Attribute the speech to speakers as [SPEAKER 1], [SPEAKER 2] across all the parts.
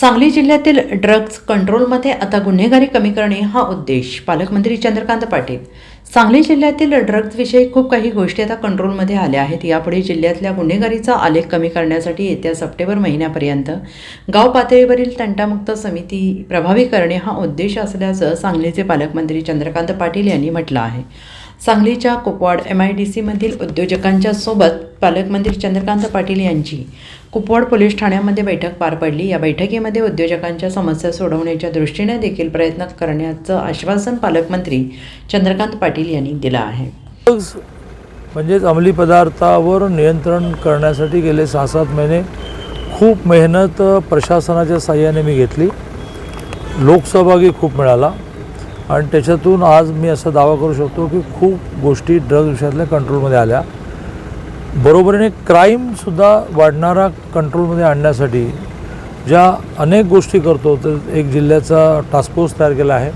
[SPEAKER 1] सांगली जिल्ह्यातील ड्रग्ज कंट्रोलमध्ये आता गुन्हेगारी कमी करणे हा उद्देश. पालकमंत्री चंद्रकांत पाटील. सांगली जिल्ह्यातील ड्रग्जविषयी खूप काही गोष्टी आता कंट्रोलमध्ये आल्या आहेत. यापुढे जिल्ह्यातल्या गुन्हेगारीचा आलेख कमी करण्यासाठी येत्या सप्टेंबर महिन्यापर्यंत गाव पातळीवरील तंटामुक्त समिती प्रभावी करणे हा उद्देश असल्याचं सांगलीचे पालकमंत्री चंद्रकांत पाटील यांनी म्हटलं आहे. सांगलीच्या कुपवाड एम आय डी सीमधील उद्योजकांच्या सोबत पालकमंत्री चंद्रकांत पाटील यांची कुपवाड पोलीस ठाण्यामध्ये बैठक पार पडली. या बैठकीमध्ये उद्योजकांच्या समस्या सोडवण्याच्या दृष्टीने देखील प्रयत्न करण्याचं आश्वासन पालकमंत्री चंद्रकांत पाटील यांनी दिला आहे.
[SPEAKER 2] म्हणजेच अंमली पदार्थावर नियंत्रण करण्यासाठी गेले सहा सात महिने खूप मेहनत प्रशासनाच्या साह्याने मी घेतली. लोकसहभागी खूप मिळाला. आणि त्याच्यातून आज मी असा दावा करू शकतो की खूप गोष्टी ड्रग्ज विषयातल्या कंट्रोलमध्ये आल्या. बरोबरीने क्राईमसुद्धा वाढणारा कंट्रोलमध्ये आणण्यासाठी ज्या अनेक गोष्टी करतो तर एक जिल्ह्याचा टास्क फोर्स तयार केला आहे.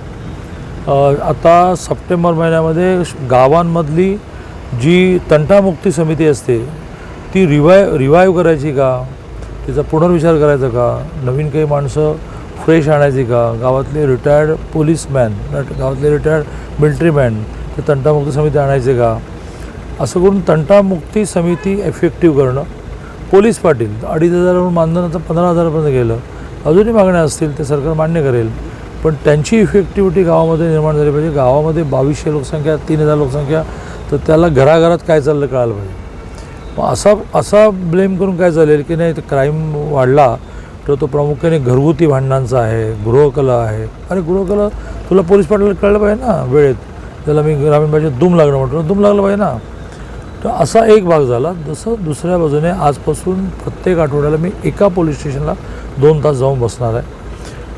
[SPEAKER 2] आता सप्टेंबर महिन्यामध्ये श- गावांमधली जी तंटामुक्ती समिती असते ती रिवाय रिवाईव्ह करायची का? तिचा पुनर्विचार करायचा का? नवीन काही माणसं फ्रेश आणायची का? गावातले रिटायर्ड पोलीसमॅन गावातले रिटायर्ड मिल्ट्रीमॅन ते तंटामुक्ती समिती आणायचे का? असं करून तंटामुक्ती समिती इफेक्टिव्ह करणं पोलीस पाटील अडीच हजारावरून मानधन आता पंधरा हजारापर्यंत गेलं अजूनही मागण्या असतील ते सरकार मान्य करेल. पण त्यांची इफेक्टिव्हिटी गावामध्ये निर्माण झाली पाहिजे. गावामध्ये बावीसशे लोकसंख्या तीन हजार लोकसंख्या तर त्याला घराघरात काय चाललं कळायला पाहिजे. मग असा असा ब्लेम करून काय चालेल की नाही क्राईम वाढला तर तो प्रामुख्याने घरगुती भांडणांचा आहे गृहकला आहे. अरे गृहकला तुला पोलीस पाटलाला कळलं पाहिजे ना वेळेत. त्याला मी ग्रामीण भाषेत दुम लागणं म्हटलं दुम लागलं पाहिजे ना. तर असा एक भाग झाला. जसं दुसऱ्या बाजूने आजपासून प्रत्येक आठवड्याला मी एका पोलीस स्टेशनला दोन तास जाऊन बसणार आहे.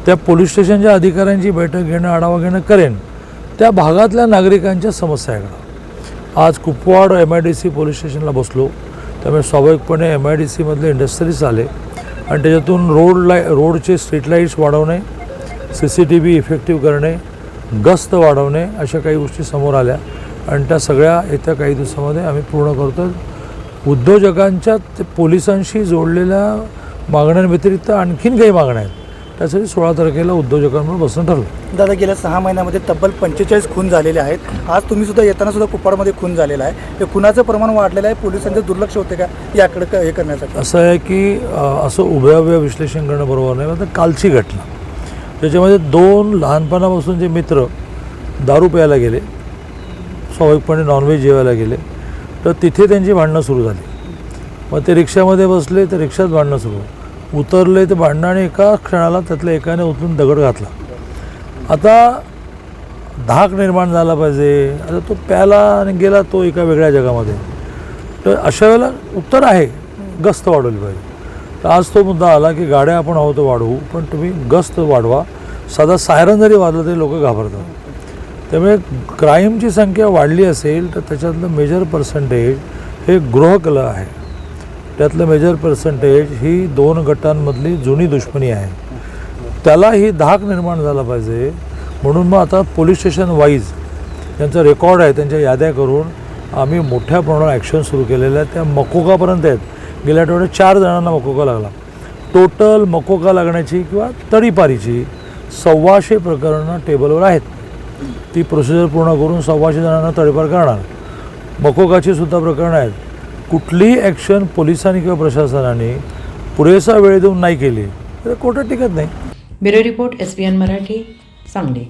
[SPEAKER 2] त्या पोलीस स्टेशनच्या अधिकाऱ्यांची बैठक घेणं आढावा घेणं करेन. त्या भागातल्या नागरिकांच्या समस्या ऐकणं आज Kupwad M I D C police स्टेशनला बसलो. त्यामुळे स्वाभाविकपणे एम आय डी सीमधले इंडस्ट्रीज आले. आणि त्याच्यातून रोड लाय रोडचे स्ट्रीट लाईट्स वाढवणे C C T V effective करणे गस्त वाढवणे अशा काही गोष्टी समोर आल्या. आणि त्या सगळ्या येत्या काही दिवसामध्ये आम्ही पूर्ण करतो उद्योजकांच्या ते पोलिसांशी जोडलेल्या मागण्यांव्यतिरिक्त आणखीन काही मागण्या आहेत. त्यासाठी सोळा तारखेला उद्योजकांबरोबर बसणं ठरलं.
[SPEAKER 3] दादा गेल्या सहा महिन्यामध्ये तब्बल पंचेचाळीस खून झालेले आहेत. आज तुम्ही सुद्धा येताना सुद्धा कुप्पाडमध्ये खून झालेला आहे. हे खुनाचं प्रमाण वाढलेलं आहे. पोलिसांचं दुर्लक्ष होते का याकडे हे करण्यासाठी?
[SPEAKER 2] असं आहे की असं उभ्या उभ्या विश्लेषण करणं बरोबर नाही आता कालची घटना. त्याच्यामध्ये दोन लहानपणापासूनचे मित्र दारू प्यायला गेले स्वाभाविकपणे नॉनव्हेज जेवायला गेले तर तिथे त्यांची भांडणं सुरू झाली. मग ते रिक्षामध्ये बसले तर रिक्षात भांडणं सुरू उतरले ते भांडणाने एका क्षणाला त्यातल्या एकाने उचलून दगड घातला. आता धाक निर्माण झाला पाहिजे. आता तो प्याला आणि गेला तो एका वेगळ्या जगामध्ये. तर अशा वेळेला उत्तर आहे गस्त वाढवली पाहिजे. तर आज तो मुद्दा आला की गाड्या आपण हवं तर वाढवू पण तुम्ही गस्त वाढवा. साधा सायरन जरी वाजलं तरी लोक घाबरतात. त्यामुळे क्राईमची संख्या वाढली असेल तर त्याच्यातलं मेजर पर्सेंटेज हे गृहकला आहे. त्यातलं मेजर पर्सेंटेज ही दोन गटांमधली जुनी दुश्मनी आहे. त्याला ही धाक निर्माण झाला पाहिजे. म्हणून मग आता पोलीस स्टेशन वाईज त्यांचा रेकॉर्ड आहे त्यांच्या याद्या करून आम्ही मोठ्या प्रमाणावर ॲक्शन सुरू केलेल्या आहेत. त्या मकोकापर्यंत आहेत. गेल्या आठवड्यात चार जणांना मकोका लागला. टोटल मकोका लागण्याची किंवा तडीपारीची सव्वाशे प्रकरणं टेबलवर आहेत. ती प्रोसिजर पूर्ण करून सव्वाशे जणांना तडीपार करणार. मकोकाची सुद्धा प्रकरणं आहेत. कुठलीही ॲक्शन पोलिसांनी किंवा प्रशासनाने पुरेसा वेळ देऊन नाही केली तर कोर्टात टिकत नाही.
[SPEAKER 1] Bureau report S P N Marathi Sangli.